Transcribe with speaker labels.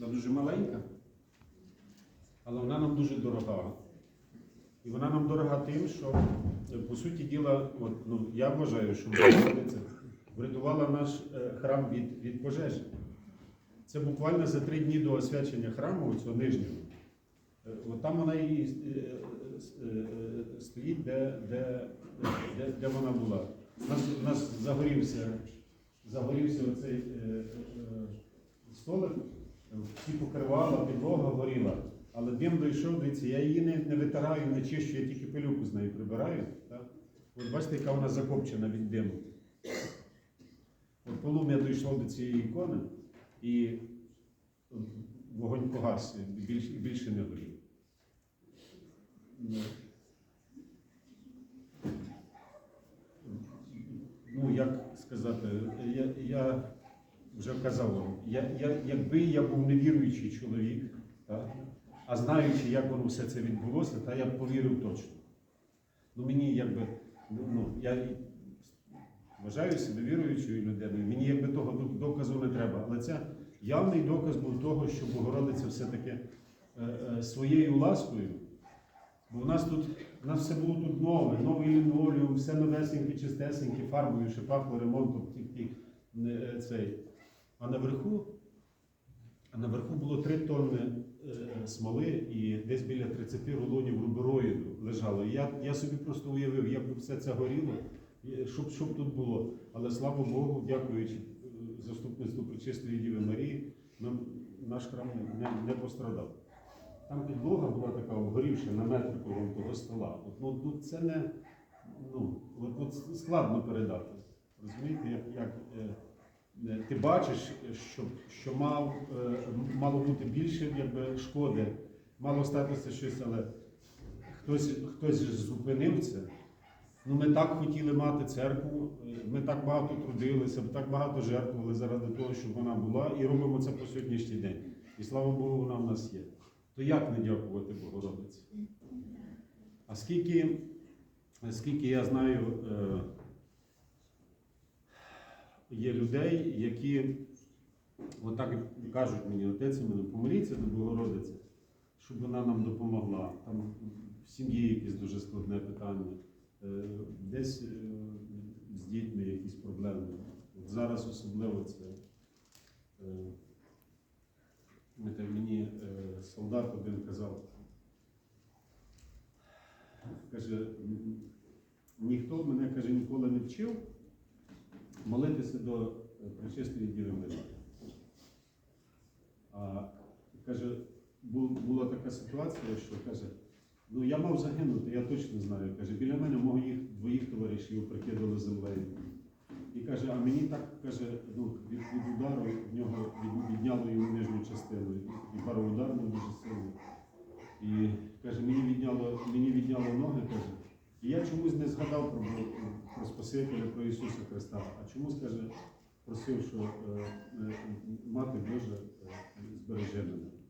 Speaker 1: Вона дуже маленька, але вона нам дуже дорога. І вона нам дорога тим, що, е, по суті діла, от, ну, я вважаю, що Богородиця врятувала наш е, храм від, від пожежі. Це буквально за три дні до освячення храму, цього нижнього. Е, От там вона і стоїть, де, де, де, де вона була. У нас, у нас загорівся, загорівся оцей столик, всі покривала, підлога горіла. Але дим дійшов, дивіться, я її не, не витираю, не чищу, я тільки пилюку з нею прибираю. Так? От бачите, яка вона закопчена від диму. От полум'я дійшло до цієї ікони, і вогонь погас, і більше, більше не горів. Ну, як сказати, я, я вже казав вам, я, я, якби я був невіруючий чоловік, так, а знаючи, як воно все це відбулося, та я б повірив точно. Ну мені якби, ну, ну я і вважаю себе віруючою людиною, мені якби того доказу не треба. Але це явний доказ був того, що Богородиця все-таки е, е, своєю ласкою. Бо в нас тут у нас все було тут нове, новий лінолеум, все новесеньке, чистесеньке, фарбою, ще пахло ремонтом е, цей. А наверху, наверху було 3 тонни е, смоли і десь біля 30 рулонів рубероїду лежало. І я, я собі просто уявив, як би все це горіло, щоб, щоб тут було. Але слава Богу, дякуючи е, заступництву Пречистої Діви Марії, нам, наш храм не, не пострадав. Там підлога була така обгорівша на метр кругом того стола. От, ну, це не ну, от, от складно передати. Розумієте, як, як е, е, ти бачиш, що, що мав, е, мало бути більше якби, шкоди, мало статися щось, але хтось, хтось зупинив це. Ну, ми так хотіли мати церкву, е, ми так багато трудилися, так багато жертвували заради того, щоб вона була, і робимо це по сьогоднішній день. І слава Богу, вона в нас є. То як не дякувати Богородиці? А скільки, скільки я знаю, е, є людей, які отак кажуть мені, отець мене, помоліться до Богородиці, щоб вона нам допомогла. Там в сім'ї якесь дуже складне питання, е, десь е, з дітьми якісь проблеми. От зараз особливо це. е, мені солдат один казав, каже, ніхто мене каже, ніколи не вчив молитися до е, Пречистої Діви Марії. А каже, була така ситуація, що каже, ну я мав загинути, я точно знаю. Каже, біля мене моїх двоїх товаришів прикидали землею. І каже, а мені так каже, ну, від, від удару в нього відняло йому нижню частину. І пару удар був дуже сильний. І каже, мені відняло, мені відняло ноги, каже. І я чомусь не згадав про, Спасителя, про Ісуса Христа, а чому скаже, просив, що е, е, Мати Божа е, збереже мене.